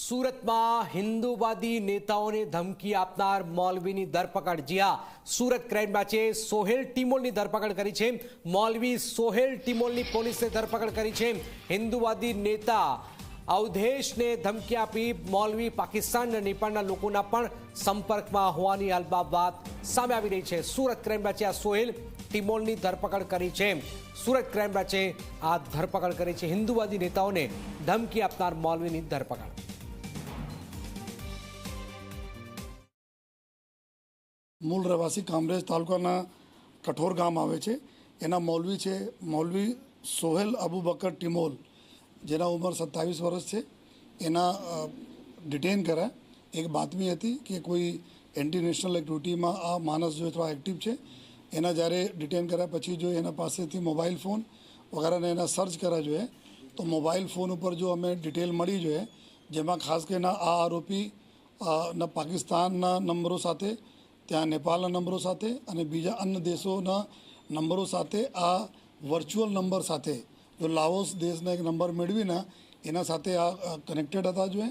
સુરતમાં હિન્દુવાદી નેતાઓને ધમકી આપનાર મૌલવીની ધરપકડ. જી હા, સુરત ક્રાઇમ બ્રાંચે સોહેલ ટિમોલની ધરપકડ કરી છે. મોલવી સોહેલ ટિમોલની પોલીસે ધરપકડ કરી છે. હિન્દુવાદી નેતા અવધેશને ધમકી આપી મૌલવી પાકિસ્તાન અને નેપાળના લોકોના પણ સંપર્કમાં હોવાની હાલમાં વાત સામે આવી રહી છે. સુરત ક્રાઇમ બ્રાંચે આ સોહેલ ટિમોલની ધરપકડ કરી છે. સુરત ક્રાઇમ બ્રાંચે આ ધરપકડ કરી છે. હિન્દુવાદી નેતાઓને ધમકી આપનાર મૌલવીની ધરપકડ. મૂળ રહેવાસી કામરેજ તાલુકાના કઠોર ગામ આવે છે. એના મૌલવી છે, મૌલવી સોહેલ અબુ બકર ટિમોલ, જેના ઉંમર સત્તાવીસ વર્ષ છે. એના ડિટેન કર્યા. એક બાતમી હતી કે કોઈ એન્ટી નેશનલ એક્ટિવિટીમાં આ માણસ જો થોડા એક્ટિવ છે, એના જ્યારે ડિટેન કર્યા પછી જો એના પાસેથી મોબાઈલ ફોન વગેરેને એના સર્ચ કર્યા જોઈએ, તો મોબાઈલ ફોન ઉપર જો અમે ડિટેલ મળી જોઈએ, જેમાં ખાસ કરીને આ આરોપી ના પાકિસ્તાનના નંબરો સાથે ત્યાં નેપાળના નંબરો સાથે અને બીજા અન્ય દેશોના નંબરો સાથે આ વર્ચ્યુઅલ નંબર સાથે. જો લાઓસ દેશના એક નંબર મેળવીને એના સાથે આ કનેક્ટેડ હતા જોઈએ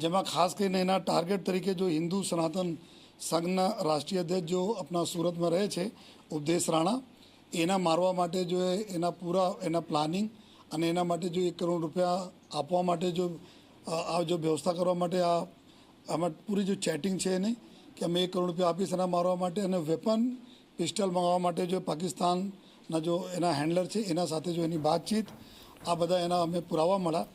જેમાં ખાસ કરીને એના ટાર્ગેટ તરીકે જો હિન્દુ સનાતન સંઘના રાષ્ટ્રીય અધ્યક્ષ જો આપણા સુરતમાં રહે છે, ઉપદેશ રાણા, એના મારવા માટે જો એના પૂરા, એના પ્લાનિંગ અને એના માટે જો એક કરોડ રૂપિયા આપવા માટે જો આ જો વ્યવસ્થા કરવા માટે આ, આમાં પૂરી જો ચેટિંગ છે એની કે અમે એક કરોડ રૂપિયા આપીશ એના મારવા માટે અને વેપન પિસ્ટલ મંગાવવા માટે જો પાકિસ્તાનના જો એના હેન્ડલર છે, એના સાથે જો એની વાતચીત, આ બધા એના અમે પુરાવા મળ્યા.